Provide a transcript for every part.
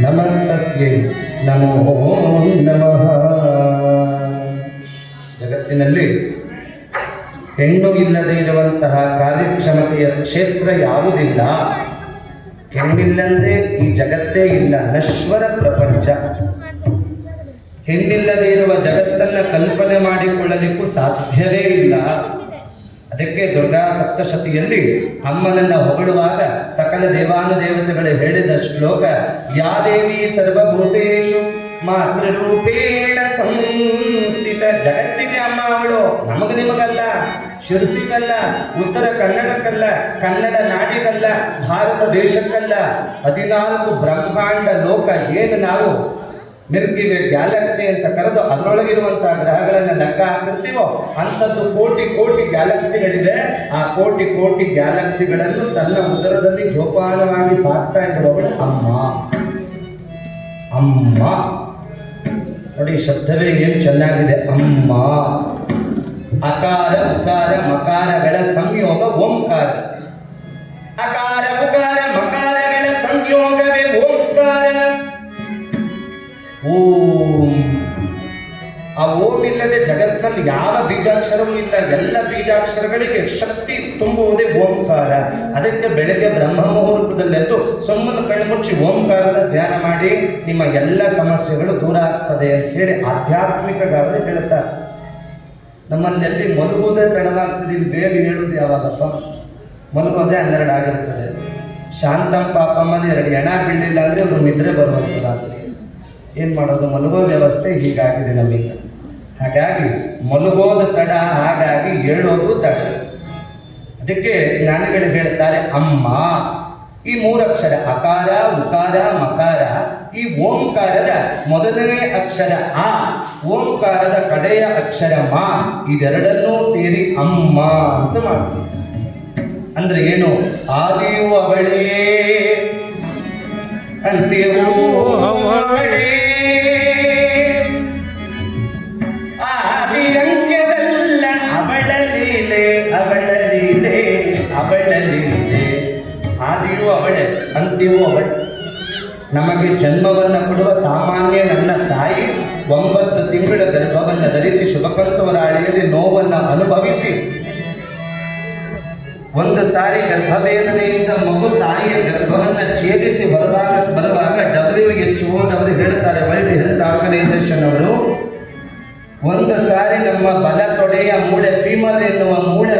ನಮಸ್ತಸ್ಯೈ ನಮೋ ನಮಃ. ಜಗತ್ತಿನಲ್ಲಿ ಹೆಣ್ಣು ಇಲ್ಲದೆ ಇರುವಂತಹ ಕಾರ್ಯಕ್ಷಮತೆಯ ಕ್ಷೇತ್ರ ಯಾವುದಿಲ್ಲ. ಹೆಣ್ಣಿಲ್ಲದೆ ಈ ಜಗತ್ತೇ ಇಲ್ಲ, ನಶ್ವರ ಪ್ರಪಂಚ. ಹೆಣ್ಣಿಲ್ಲದೆ ಇರುವ ಜಗತ್ತನ್ನ ಕಲ್ಪನೆ ಮಾಡಿಕೊಳ್ಳಲಿಕ್ಕೂ ಸಾಧ್ಯವೇ ಇಲ್ಲ. ಅದಕ್ಕೆ ದುರ್ಗಾ ಸಪ್ತಶತಿಯಲ್ಲಿ ಅಮ್ಮನನ್ನ ಹೊಗಳುವಾಗ ಸಕಲ ದೇವಾನುದೇವತೆಗಳು ಹೇಳಿದ ಶ್ಲೋಕ, ಯಾ ದೇವಿ ಸರ್ವಭೂತೇಶು ಮಾತೃರೂಪೇಣ ಸಂಸ್ಥಿತ ಜಗತ್ತಿಗೆ ಅಮ್ಮ ಅವಳು. ನಮಗ ನಿಮಗಲ್ಲ, ಶಿರಸಿಗಲ್ಲ, ಉತ್ತರ ಕನ್ನಡಕ್ಕಲ್ಲ, ಕನ್ನಡ ನಾಡಿಗಲ್ಲ, ಭಾರತ ದೇಶಕ್ಕಲ್ಲ. ಹದಿನಾಲ್ಕು ಬ್ರಹ್ಮಾಂಡ ಲೋಕ ಏನು ನಾವು ಮಿಲ್ಕಿ ವೇ ಗ್ಯಾಲಕ್ಸಿ ಅಂತ ಕರೆದು ಅದರೊಳಗಿರುವಂತಹ ಗ್ರಹಗಳನ್ನು ಲೆಕ್ಕ ಹಾಕಿರ್ತೀವೋ ಅಂಥದ್ದು ಕೋಟಿ ಕೋಟಿ ಗ್ಯಾಲಕ್ಸಿಗಳಿದೆ ಆ ಕೋಟಿ ಕೋಟಿ ಗ್ಯಾಲಕ್ಸಿಗಳನ್ನು ತನ್ನ ಉದರದಲ್ಲಿ ಜೋಪಾನವಾಗಿ ಸಾಕ್ತಾ ಇರುವವಳು ಅಮ್ಮ. ಅಮ್ಮ. ನೋಡಿ ಶಬ್ದವೇ ಏನು ಚೆನ್ನಾಗಿದೆ? ಅಮ್ಮ. ಅಕಾರ, ಉಕಾರ, ಮಕಾರಗಳ ಸಂಯೋಗ, ಓಂಕಾರ. ಅಕಾರ ಓಂ. ಆ ಓಂ ಇಲ್ಲದೆ ಜಗತ್ತಿನಲ್ಲಿ ಯಾವ ಬೀಜಾಕ್ಷರವೂ ಇಲ್ಲ. ಎಲ್ಲ ಬೀಜಾಕ್ಷರಗಳಿಗೆ ಶಕ್ತಿ ತುಂಬುವುದೇ ಓಂಕಾರ. ಅದಕ್ಕೆ ಬೆಳಗ್ಗೆ ಬ್ರಹ್ಮ ಮುಹೂರ್ತದಲ್ಲೆದ್ದು ಸುಮ್ಮನೆ ಕಣ್ಮುಚ್ಚಿ ಓಂಕಾರದ ಧ್ಯಾನ ಮಾಡಿ ನಿಮ್ಮ ಎಲ್ಲ ಸಮಸ್ಯೆಗಳು ದೂರ ಆಗ್ತದೆ ಅಂತ ಹೇಳಿ ಆಧ್ಯಾತ್ಮಿಕಾದರೆ ಹೇಳುತ್ತಾರೆ ನಮ್ಮಲ್ಲಿ ಮಲಗುವುದೇ ತಡವಾಗ್ತದೆ ಬೇಗ ಹೇಳುವುದು ಯಾವಾಗಪ್ಪ? ಮಲಗೋದೇ ಹನ್ನೆರಡು ಆಗಿರ್ತದೆ ಶಾಂತಂ ಪಾಪಮ್ಮನೇ ಎರಡು ಎಣ ಬೀಳಿಲ್ಲ ಅಂದರೆ ಅವರು ನಿದ್ರೆ ಬರುವಂಥದ್ದಾಗ್ತದೆ. ಏನು ಮಾಡೋದು? ಮಲಗೋ ವ್ಯವಸ್ಥೆ ಹೀಗಾಗಿದೆ ನಮಗೆ ಹಾಗಾಗಿ ಮಲಗೋದ ತಡ, ಹಾಗಾಗಿ ಹೇಳೋದು ತಡ. ಅದಕ್ಕೆ ಜ್ಞಾನಿಗಳು ಹೇಳ್ತಾರೆ, ಅಮ್ಮ, ಈ ಮೂರಕ್ಷರ ಅಕಾರ, ಉಕಾರ, ಮಕಾರ, ಈ ಓಂಕಾರದ ಮೊದಲನೇ ಅಕ್ಷರ ಆ, ಓಂಕಾರದ ಕಡೆಯ ಅಕ್ಷರ ಮಾ, ಇದೆರಡನ್ನೂ ಸೇರಿ ಅಮ್ಮ ಅಂತ ಮಾಡ್ತೀವಿ ಅಂದ್ರೆ ಏನು? ಆದಿಯು ಅವಳೇ ಅಂತ್ಯವೂ ಅವಳೇ. ಅವಳು ನಮಗೆ ಜನ್ಮವನ್ನು ಕೊಡುವ ಸಾಮಾನ್ಯ ನನ್ನ ತಾಯಿ ಒಂಬತ್ತು ತಿಂಗಳ ಗರ್ಭವನ್ನು ಧರಿಸಿ ಶುಭಕಂತವರಾಳಿಯಲ್ಲಿ ನೋವನ್ನು ಅನುಭವಿಸಿ. ಒಂದು ಸಾರಿ ಗರ್ಭವೇದನೆಯಿಂದ ಮಗು ತಾಯಿಯ ಗರ್ಭವನ್ನು ಛೇದಿಸಿ ಬರುವಾಗ ಬರುವಾಗ ಡಬ್ಲ್ಯೂ ಎಚ್ ಓದವರು ಹೇಳ್ತಾರೆ ವರ್ಲ್ಡ್ ಹೆಲ್ತ್ ಆರ್ಗನೈಸೇಷನ್ ಅವರು? ಒಂದು ಸಾರಿ ನಮ್ಮ ಬಲ ತೊಡೆಯ ಮೂಳೆ ಫೀಮರ್ ಎನ್ನುವ ಮೂಳೆ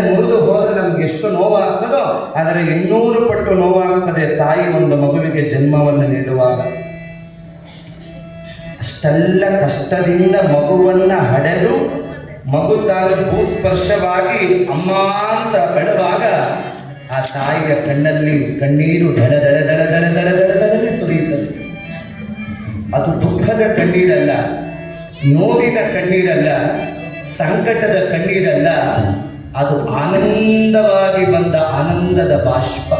ಎಷ್ಟು ನೋವಾಗ್ತದೋ, ಆದರೆ ಇನ್ನೂರು ಪಟ್ಟು ನೋವಾಗ್ತದೆ ತಾಯಿ ಒಂದು ಮಗುವಿಗೆ ಜನ್ಮವನ್ನು ನೀಡುವಾಗ. ಅಷ್ಟೆಲ್ಲ ಕಷ್ಟದಿಂದ ಮಗುವನ್ನ ಹಡೆದು ಮಗು ತಾನು ಭೂಸ್ಪರ್ಶವಾಗಿ ಅಮ್ಮ ಅಂತ ಅಳುವಾಗ ಆ ತಾಯಿಯ ಕಣ್ಣಲ್ಲಿ ಕಣ್ಣೀರು ದಡ ದಡ ದಡ ದಡ ದಡ ದಡ ದಡನೆ ಸುರಿಯುತ್ತದೆ. ಅದು ದುಃಖದ ಕಣ್ಣೀರಲ್ಲ, ನೋವಿನ ಕಣ್ಣೀರಲ್ಲ, ಸಂಕಟದ ಕಣ್ಣೀರಲ್ಲ ಅದು ಆನಂದವಾಗಿ ಬಂದ ಆನಂದದ ಬಾಷ್ಪ.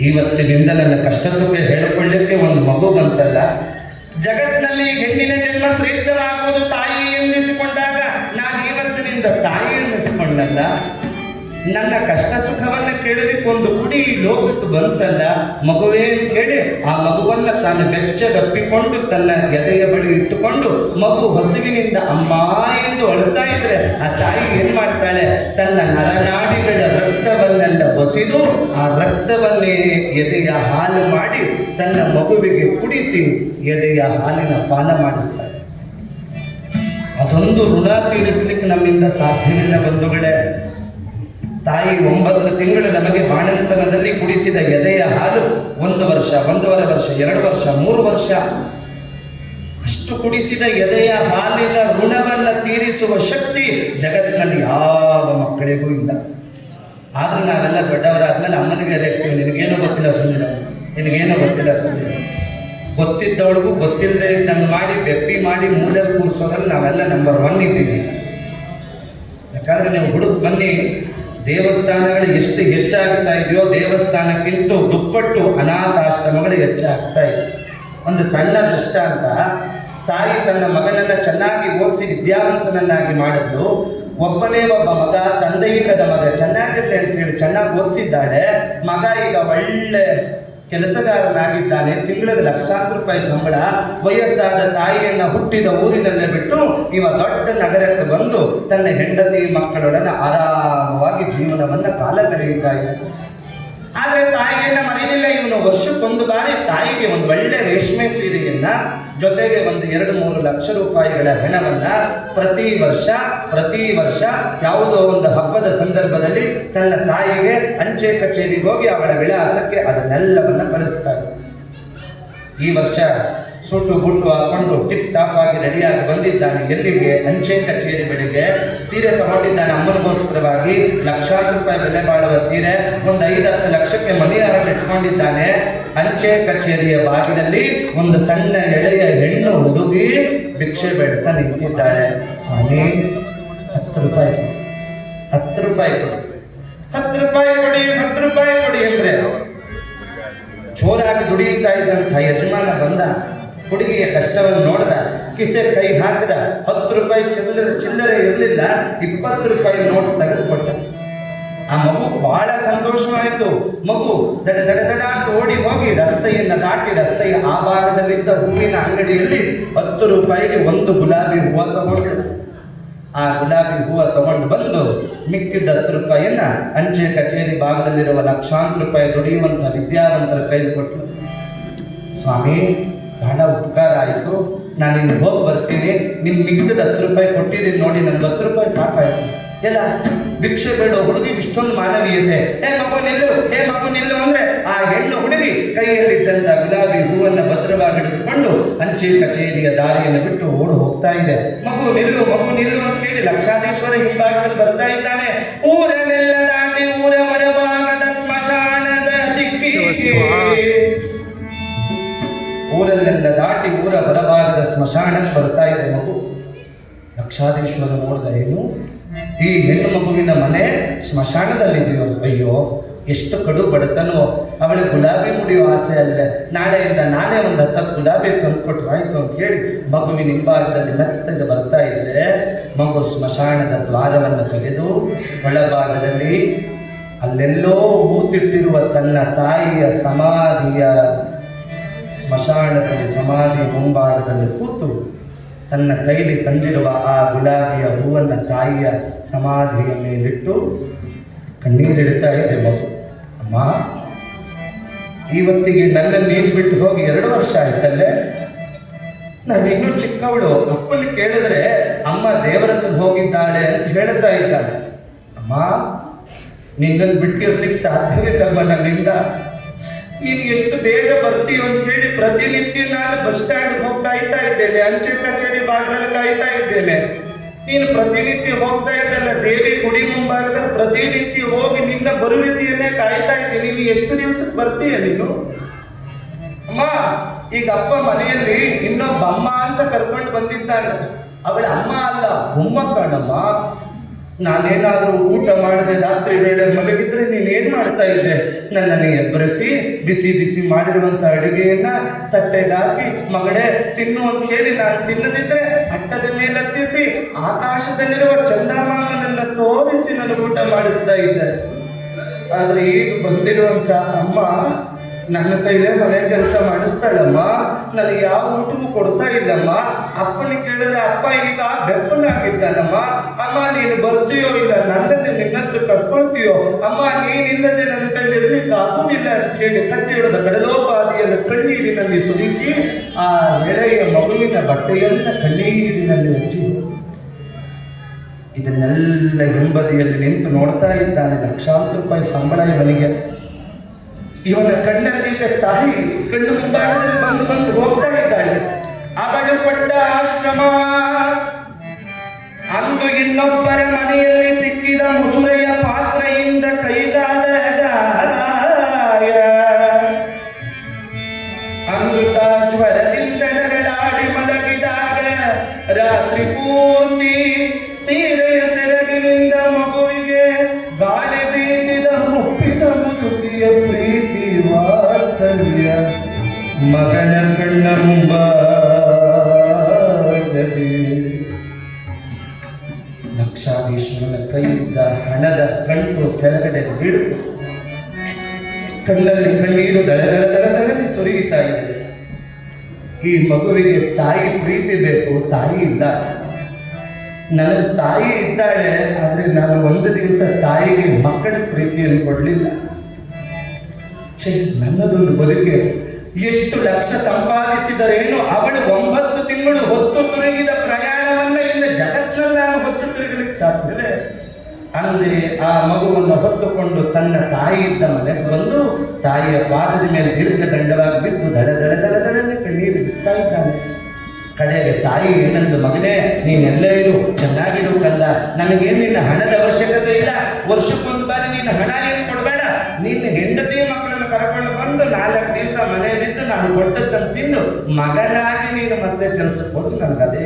ಇವತ್ತಿನಿಂದ ನನ್ನ ಕಷ್ಟ ಸುಖ ಹೇಳಿಕೊಳ್ಳಿಕ್ಕೆ ಒಂದು ಮಗು ಬಂತಲ್ಲ. ಜಗತ್ತಿನಲ್ಲಿ ಹೆಣ್ಣಿನ ಜನ್ಮ ಶ್ರೇಷ್ಠವಾಗುವುದು ತಾಯಿ ಎಂದಿಸಿಕೊಂಡಾಗ ನಾನು ಇವತ್ತಿನಿಂದ ತಾಯಿ ಎನ್ನಿಸಿಕೊಂಡಲ್ಲ ನನ್ನ ಕಷ್ಟ ಸುಖವನ್ನು ಕೇಳಲಿಕ್ಕೆ ಒಂದು ಕುಡಿ ಲೋಕಕ್ಕೆ ಬಂತಲ್ಲ, ಮಗುವೇ ಕೇಳಿ ಆ ಮಗುವನ್ನ ತಾನು ಬೆಚ್ಚದಪ್ಪಿಕೊಂಡು ತನ್ನ ಗೆದೆಯ ಬಳಿ ಇಟ್ಟುಕೊಂಡು ಮಗು ಹಸುವಿನಿಂದ ಅಮ್ಮ ಎಂದು ಅಳುತ್ತಾ ಇದ್ರೆ ಆ ತಾಯಿ ಏನ್ ಮಾಡ್ತಾಳೆ? ತನ್ನ ನರನಾಡಿಗಳ ರಕ್ತವನ್ನೆಲ್ಲ ಬಸಿದು ಆ ರಕ್ತವನ್ನೇ ಎದೆಯ ಹಾಲು ಮಾಡಿ ತನ್ನ ಮಗುವಿಗೆ ಕುಡಿಸಿ ಎದೆಯ ಹಾಲಿನ ಪಾನ ಮಾಡಿಸ್ತಾಳೆ. ಅದೊಂದು ಋಣ ತೀರಿಸಲಿಕ್ಕೆ ನಮ್ಮಿಂದ ಸಾಧ್ಯವಿಲ್ಲ ಬಂಧುಗಳೇ. ತಾಯಿ ಒಂಬತ್ತು ತಿಂಗಳು ನಮಗೆ ಬಾಣಂತನದಲ್ಲಿ ಕುಡಿಸಿದ ಎದೆಯ ಹಾಲು ಒಂದು ವರ್ಷ, ಒಂದೂವರೆ ವರ್ಷ, ಎರಡು ವರ್ಷ, ಮೂರು ವರ್ಷ. ಅಷ್ಟು ಕುಡಿಸಿದ ಎದೆಯ ಹಾಲಿನ ಋಣವನ್ನು ತೀರಿಸುವ ಶಕ್ತಿ ಜಗತ್ತಿನಲ್ಲಿ ಯಾವ ಮಕ್ಕಳಿಗೂ ಇಲ್ಲ. ಆದ್ರೂ ನಾವೆಲ್ಲ ದೊಡ್ಡವರಾದ್ಮೇಲೆ ಅಮ್ಮನಿಗೆ ಎದೆ ನಿನಗೇನು ಗೊತ್ತಿಲ್ಲ ಸುಂದರ, ನಿನಗೇನು ಗೊತ್ತಿಲ್ಲ ಸುಂದರ. ಗೊತ್ತಿದ್ದವಳಿಗೂ ಗೊತ್ತಿಲ್ಲದೆ ನಂಗೆ ಮಾಡಿ, ಬೆಪ್ಪಿ ಮಾಡಿ ಮೂಲೆ ಕೂರಿಸೋದ್ರಲ್ಲಿ ನಾವೆಲ್ಲ ನಂಬರ್ ಒನ್ ಇದ್ದೀವಿ. ಯಾಕಂದ್ರೆ ನೀವು ಹುಡುಕ್ ಬನ್ನಿ ದೇವಸ್ಥಾನಗಳು ಎಷ್ಟು ಹೆಚ್ಚಾಗ್ತಾ ಇದೆಯೋ ದೇವಸ್ಥಾನಕ್ಕಿಂತ ದುಪ್ಪಟ್ಟು ಅನಾಥಾಶ್ರಮಗಳು ಹೆಚ್ಚಾಗ್ತಾ ಇದೆ. ಒಂದು ಸಣ್ಣ ದೃಷ್ಟಾಂತ, ತಾಯಿ ತನ್ನ ಮಗನನ್ನ ಚೆನ್ನಾಗಿ ಓದಿಸಿ ವಿದ್ಯಾವಂತನನ್ನಾಗಿ ಮಾಡಿದ್ದು, ಒಬ್ಬನೇ ಒಬ್ಬ ಮಗ ತಂದೆಯಿಲ್ಲದ ಮಗ ಚೆನ್ನಾಗಿರುತ್ತೆ ಅಂತ ಹೇಳಿ ಚೆನ್ನಾಗಿ ಓದಿಸಿದ್ದಾಳೆ, ಮಗ ಈಗ ಒಳ್ಳೆ ಕೆಲಸಗಾರನಾಗಿದ್ದಾನೆ ತಿಂಗಳ ಲಕ್ಷಾಂತರ ರೂಪಾಯಿ ಸಂಬಳ. ವಯಸ್ಸಾದ ತಾಯಿಯನ್ನ ಹುಟ್ಟಿದ ಊರಿನಲ್ಲೇ ಬಿಟ್ಟು ಇವ ದೊಡ್ಡ ನಗರಕ್ಕೆ ಬಂದು ತನ್ನ ಹೆಂಡತಿ ಮಕ್ಕಳೊಡನೆ ಆರಾಮವಾಗಿ ಜೀವನವನ್ನ ಕಾಲ ಕಳೆಯುತ್ತಾ ಆದರೆ ಆದ್ರೆ ತಾಯಿಯನ್ನ ಮನೆಯಲ್ಲ ಇವನು ವರ್ಷಕ್ಕೊಂದು ಬಾರಿ ತಾಯಿಗೆ ಒಂದು ಒಳ್ಳೆ ರೇಷ್ಮೆ ಸೀರೆಯನ್ನ ಜೊತೆಗೆ ಒಂದು ಎರಡು ಮೂರು ಲಕ್ಷ ರೂಪಾಯಿಗಳ ಹಣವನ್ನ ಪ್ರತಿ ವರ್ಷ ಪ್ರತಿ ವರ್ಷ ಯಾವುದೋ ಒಂದು ಹಬ್ಬದ ಸಂದರ್ಭದಲ್ಲಿ ತನ್ನ ತಾಯಿಗೆ ಅಂಚೆ ಕಚೇರಿಗೆ ಹೋಗಿ ಅವಳ ವಿಳಾಸಕ್ಕೆ ಅದನ್ನೆಲ್ಲವನ್ನ ಕಳಿಸ್ತಾರೆ. ಈ ವರ್ಷ ಸುಟ್ಟು ಗುಟ್ಟು ಹಾಕೊಂಡು ಟಿಪ್ ಟಾಪ್ ಆಗಿ ರೆಡಿಯಾಗಿ ಬಂದಿದ್ದಾನೆ ಎಲ್ಲಿಗೆ? ಅಂಚೆ ಕಚೇರಿ ಬಳಿಗೆ. ಸೀರೆ ತಗೊಂಡಿದ್ದಾನೆ ಅಮ್ಮನಿಗೋಸ್ಕರವಾಗಿ ಲಕ್ಷಾಂತರ ರೂಪಾಯಿ ಬೆಲೆ ಬಾಳುವ ಸೀರೆ. ಒಂದು ಐದು ಹತ್ತು ಲಕ್ಷಕ್ಕೆ ಮನೆಯಾರ ಇಟ್ಕೊಂಡಿದ್ದಾನೆ. ಅಂಚೆ ಕಚೇರಿಯ ಬಾಗಿಲಲ್ಲಿ ಒಂದು ಸಣ್ಣ ಎಳೆಯ ಹೆಣ್ಣು ಹುಡುಗಿ ಭಿಕ್ಷೆ ಬೇಡ್ತಾ ನಿಂತಿದ್ದಾಳೆ. ಸ್ವಾಮಿ, ಹತ್ತು ರೂಪಾಯಿ. ಹತ್ತು ರೂಪಾಯಿ ಹತ್ತು ರೂಪಾಯಿ ಕೊಡಿ, ಹತ್ತು ರೂಪಾಯಿ ಕೊಡಿ ಅಂದ್ರೆ. ಜೋರಾಗಿ ದುಡಿಯುತ್ತಾ ಇದ್ದಂಥ ಯಜಮಾನ ಬಂದ. ಹುಡುಗಿಯ ಕಷ್ಟವನ್ನು ನೋಡಿದ, ಕಿಸೆ ಕೈ ಹಾಕಿದ, ಹತ್ತು ರೂಪಾಯಿ ಚಿಲ್ಲರೆ ಚಿಲ್ಲರೆ ಇರಲಿಲ್ಲ, ಇಪ್ಪತ್ತು ರೂಪಾಯಿ ನೋಟ್ ತೆಗೆದುಕೊಟ್ಟ ಆ ಮಗು ಬಹಳ ಸಂತೋಷವಾಯಿತು. ಮಗು ದಡ ದಡ ದಡ ಅಂತ ಓಡಿ ಹೋಗಿ ರಸ್ತೆಯನ್ನು ದಾಟಿ ರಸ್ತೆಯ ಆ ಭಾಗದಲ್ಲಿದ್ದ ಹೂವಿನ ಅಂಗಡಿಯಲ್ಲಿ ಹತ್ತು ರೂಪಾಯಿಗೆ ಒಂದು ಗುಲಾಬಿ ಹೂವು ತಗೊಂಡು. ಆ ಗುಲಾಬಿ ಹೂವು ತಗೊಂಡು ಬಂದು ಮಿಕ್ಕಿದ್ದ ಹತ್ತು ರೂಪಾಯಿಯನ್ನು ಅಂಚೆ ಕಚೇರಿ ಭಾಗದಲ್ಲಿರುವ ಲಕ್ಷಾಂತರ ರೂಪಾಯಿ ದುಡಿಯುವಂಥ ವಿದ್ಯಾವಂತರ ಕೈಲಿ ಕೊಟ್ಟರು ಸ್ವಾಮಿ ಬಹಳ ಉಪಕಾರ ಆಯಿತು. ನಾನು ಇನ್ನು ಹೋಗಿ ಬರ್ತೀನಿ. ನಿಮ್ಮ ಮಿಕ್ಕದ ಹತ್ತು ರೂಪಾಯಿ ಕೊಟ್ಟಿದ್ದೀನಿ ನೋಡಿ, ನನಗೆ ಹತ್ತು ರೂಪಾಯಿ ಸಾಕಾಯ್ತು. ಎಲ್ಲ ಭಿಕ್ಷೆ ಬೇಡ ಹುಡುಗಿ ಇಷ್ಟೊಂದು ಮಾನವೀಯತೆ. ಏ ಮಗು ನಿಲ್ಲು, ಏ ಮಗು ನಿಲ್ಲು ಅಂದ್ರೆ ಆ ಹೆಣ್ಣು ಹುಡುಗಿ ಕೈಯಲ್ಲಿದ್ದಂತ ಗುಲಾಬಿ ಹೂವನ್ನು ಭದ್ರವಾಗಿ ಹಿಡಿದುಕೊಂಡು ಅಂಚೆ ಕಚೇರಿಯ ದಾರಿಯನ್ನು ಬಿಟ್ಟು ಓಡು ಹೋಗ್ತಾ ಇದೆ. ಮಗು ನಿಲ್ಲು ಮಗು ನಿಲ್ಲು ಅಂತ ಹೇಳಿ ಲಕ್ಷಾಧೀಶ್ವರ ಹಿಂಭಾಗದಲ್ಲಿ ಬರ್ತಾ ಇದ್ದಾನೆ. ಊರನ್ನೆಲ್ಲ ದಾಟಿ ಊರ ಮರಭಾಗದ ಸ್ಮಶಾನದ ದಿಕ್ಕಿಗೆ ಊರನ್ನೆಲ್ಲ ದಾಟಿ ಊರ ಹೊರಭಾಗದ ಸ್ಮಶಾನಕ್ಕೆ ಬರ್ತಾ ಇದೆ ಮಗು. ಲಕ್ಷಾಧೀಶ್ವರ ನೋಡಿದ ಏನು? ಈ ಹೆಣ್ಣು ಮಗುವಿನ ಮನೆ ಸ್ಮಶಾನದಲ್ಲಿದೆಯೋ? ಅಯ್ಯೋ, ಎಷ್ಟು ಕಡು ಬಡತನೋ. ಅವಳಿಗೆ ಗುಲಾಬಿ ಮುಡಿಯೋ ಆಸೆ ಅಲ್ಲದೆ ನಾಳೆಯಿಂದ ನಾನೇ ಒಂದು ಹತ್ತತ್ತು ಗುಲಾಬಿ ತಂದುಕೊಟ್ರು. ಆಯ್ತು ಅಂತ ಹೇಳಿ ಮಗುವಿನ ಹಿಂಭಾಗದಲ್ಲಿ ಮೆತ್ತಗೆ ಬರ್ತಾ ಇದ್ದರೆ ಮಗು ಸ್ಮಶಾನದ ದ್ವಾರವನ್ನು ತೆಗೆದು ಒಳಭಾಗದಲ್ಲಿ ಅಲ್ಲೆಲ್ಲೋ ಹೂತಿಟ್ಟಿರುವ ತನ್ನ ತಾಯಿಯ ಸಮಾಧಿಯ ಸ್ಮಶಾನದಲ್ಲಿ ಸಮಾಧಿ ಮುಂಭಾಗದಲ್ಲಿ ಕೂತು ತನ್ನ ಕೈಲಿ ತಂದಿರುವ ಆ ಗುಲಾಬಿಯ ಹೂವನ್ನು ತಾಯಿಯ ಸಮಾಧಿಯ ಮೇಲಿಟ್ಟು ಕಣ್ಣೀರಿಡ್ತಾ ಇದೆ. ಮಗು ಅಮ್ಮ ಇವತ್ತಿಗೆ ನನ್ನ ನೀನು ಬಿಟ್ಟು ಹೋಗಿ ಎರಡು ವರ್ಷ ಆಯ್ತಲ್ಲೇ? ನಾನು ಇನ್ನೂ ಚಿಕ್ಕವಳು. ಅಪ್ಪನ ಕೇಳಿದ್ರೆ ಅಮ್ಮ ದೇವರತ್ರ ಹೋಗಿದ್ದಾಳೆ ಅಂತ ಹೇಳ್ತಾ ಇದ್ದಾಳೆ. ಅಮ್ಮ, ನಿನ್ನನ್ನು ಬಿಟ್ಟಿರ್ಲಿಕ್ಕೆ ಸಾಧ್ಯವಿಲ್ಲಮ್ಮ ನನ್ನಿಂದ. ನೀನು ಎಷ್ಟು ಬೇಗ ಬರ್ತೀಯ ಅಂತ ಹೇಳಿ ಪ್ರತಿನಿತ್ಯ ನಾನು ಬಸ್ ಸ್ಟ್ಯಾಂಡ್ ಹೋಗ್ತಾ ಕಾಯ್ತಾ ಇದ್ದೇನೆ. ಅಂಚೆ ಕಚೇರಿ ಬಾಗಿಲಲ್ಲಿ ಕಾಯ್ತಾ ಇದ್ದೇನೆ. ನೀನು ಪ್ರತಿನಿತ್ಯ ಹೋಗ್ತಾ ಇದ್ದಲ್ಲ, ದೇವಿ ಗುಡಿ ಮುಂಭಾಗದ ಪ್ರತಿನಿತ್ಯ ಹೋಗಿ ನಿನ್ನ ಬರುವಿಕೆಯನ್ನೇ ಕಾಯ್ತಾ ಇದ್ದೀನಿ ನೀನು ಎಷ್ಟು ದಿವಸಕ್ಕೆ ಬರ್ತೀಯ ನೀನು? ಅಮ್ಮ, ಈಗ ಅಪ್ಪ ಮನೆಯಲ್ಲಿ ಇನ್ನೊಬ್ಬ ಅಮ್ಮ ಅಂತ ಕರ್ಕೊಂಡು ಬಂದಿದ್ದಾನೆ. ಅವಳ ಅಮ್ಮ ಅಲ್ಲ, ಮೊಮ್ಮಕ್ಕಳಮ್ಮ. ನಾನೇನಾದ್ರೂ ಊಟ ಮಾಡದೆ ರಾತ್ರಿ ವೇಳೆ ಮಲಗಿದ್ರೆ ನೀನೇನು ಮಾಡ್ತಾ ಇದ್ದೆ? ನನ್ನನ್ನು ಎಬ್ಬರಿಸಿ, ಬಿಸಿ ಬಿಸಿ ಮಾಡಿರುವಂಥ ಅಡಿಗೆಯನ್ನ ತಟ್ಟೆಗಾಕಿ ಮಗಳೇ ತಿನ್ನು ಅಂತ ಹೇಳಿ ನಾನು ತಿನ್ನದಿದ್ರೆ ಅಟ್ಟದ ಮೇಲೆ ಹತ್ತಿಸಿ, ಆಕಾಶದಲ್ಲಿರುವ ಚಂದಮಾಮನನ್ನು ತೋರಿಸಿ ನನಗೆ ಊಟ ಮಾಡಿಸ್ತಾ ಇದ್ದೆ. ಆದರೆ ಈಗ ಬಂದಿರುವಂಥ ಅಮ್ಮ ನನ್ನ ಕೈಲೇ ಮನೆ ಕೆಲಸ ಮಾಡಿಸ್ತಾಳಮ್ಮ, ನನಗೆ ಯಾವ ಊಟವೂ ಕೊಡ್ತಾ ಇಲ್ಲಮ್ಮ. ಅಪ್ಪನ ಕೇಳಿದ್ರೆ ಅಪ್ಪ ಈಗ ಬೆಪ್ಪನಾಗಿದ್ದಾನಮ್ಮ ಅಮ್ಮ, ನೀನು ಬರ್ತೀಯೋ ಇಲ್ಲ ನನ್ನನ್ನೇ ನಿನ್ನ ಹತ್ರ ಕಟ್ಕೊಳ್ತೀಯೋ ಅಮ್ಮ ನೀನಿಲ್ಲದೆ ನನ್ನ ಕೈಲಿ ಇರ್ಲಿಕ್ಕೆ ಆಗುದಿಲ್ಲ ಅಂತ ಹೇಳಿ ಕಟ್ಟಿ ಹಿಡಿದ ಕಡಲೋಪಾದಿಯನ್ನು ಕಣ್ಣೀರಿನಲ್ಲಿ ಸುರಿಸಿ ಆ ಎಳೆಯ ಮಗುವಿನ ಬಟ್ಟೆಯನ್ನ ಕಣ್ಣೀರಿನಲ್ಲಿ ಹಚ್ಚಿ. ಇದನ್ನೆಲ್ಲ ಹಿಂಬದಿಯಲ್ಲಿ ನಿಂತು ನೋಡ್ತಾ ಇದ್ದಾನೆ ಲಕ್ಷಾಂತರ ರೂಪಾಯಿ ಸಂಬಳ ಇವನಿಗೆ. ಇವನ ಕಣ್ಣಲ್ಲಿ ತಾಯಿ ಕಣ್ಣು ಮುಂಭಾಗದಲ್ಲಿ ಬಂದು ಬಂದು ಹೋಗ್ತಾ ಇದ್ದಾಳೆ ಅವಳು ಪಟ್ಟ ಆಶ್ರಮ ವಾತ್ಸಲ್ಯ ಮಗನ ಕಣ್ಣ ಮುಂಬಾಗಲಿ. ಲಕ್ಷಾಧೀಶ್ವರನ ಕೈಯಿಂದ ಹಣದ ಕಣ್ಣು ಕೆಳಗಡೆ ಬೀಳು ಕಣ್ಣಲ್ಲಿ ಕಣ್ಣೀರು ದಳದಳ ದಳ ದಳ ದಳದಿ ಸುರಿಯುತ್ತಾ ಇದೆ. ಈ ಮಗುವಿಗೆ ತಾಯಿ ಪ್ರೀತಿ ಬೇಕು, ತಾಯಿ ಇಲ್ಲ. ನನಗೆ ತಾಯಿ ಇದ್ದಾಳೆ, ಆದರೆ ನಾನು ಒಂದು ದಿವಸ ತಾಯಿಗೆ ಮಕ್ಕಳ ಪ್ರೀತಿಯನ್ನು ಕೊಡಲಿಲ್ಲ. ಛೇ ನನ್ನದೊಂದು ಬದುಕೆ. ಎಷ್ಟು ಲಕ್ಷ ಸಂಪಾದಿಸಿದರೇನು ಅವಳು ಒಂಬತ್ತು ತಿಂಗಳು ಹೊತ್ತು ತಿರುಗಿದ ಪ್ರಯಾಣವನ್ನ ಇಲ್ಲಿ ಜಗತ್ತಿನಲ್ಲಿ ಹೊತ್ತು ತಿರುಗಲಿಕ್ಕೆ ಸಾಧ್ಯವೇ? ಅಂದೆ ಆ ಮಗುವನ್ನು ಹೊತ್ತುಕೊಂಡು ತನ್ನ ತಾಯಿ ಇದ್ದ ಮನೆಗೆ ಬಂದು ತಾಯಿಯ ಪಾದದ ಮೇಲೆ ದೀರ್ಘ ದಂಡವಾಗಿ ಬಿದ್ದು ದಡ ದಡ ದಡ ದಡನೆ ಕಣ್ಣೀರು ಬಿಸ್ತಾ ಇದ್ದಾನೆ ಕಡೆಗೆ ತಾಯಿ ಏನಂದು, ಮಗನೇ, ನೀನೆಲ್ಲ ಇರು, ಚೆನ್ನಾಗಿರು ಕಲ್ಲ ನನಗೇನು ನಿನ್ನ ಹಣದ ಅವಶ್ಯಕತೆ ಇಲ್ಲ. ವರ್ಷಕ್ಕೊಂದು ಬಾರಿ ನಿನ್ನ ಹಣ ಏನು ಕೊಡಬೇಡ. ನಿನ್ನ ಹೆಂಡತಿ ಮನೆಯಲ್ಲಿದ್ದು ನಾನು ಕೊಟ್ಟದ್ದನ್ನು ತಿಂದು ಮಗನಾಗಿ ನೀನು ಮತ್ತೆ ಕೆಲಸಕ್ಕೆ ಹೋದ್ರೆ ನನಗೆ ಅದೇ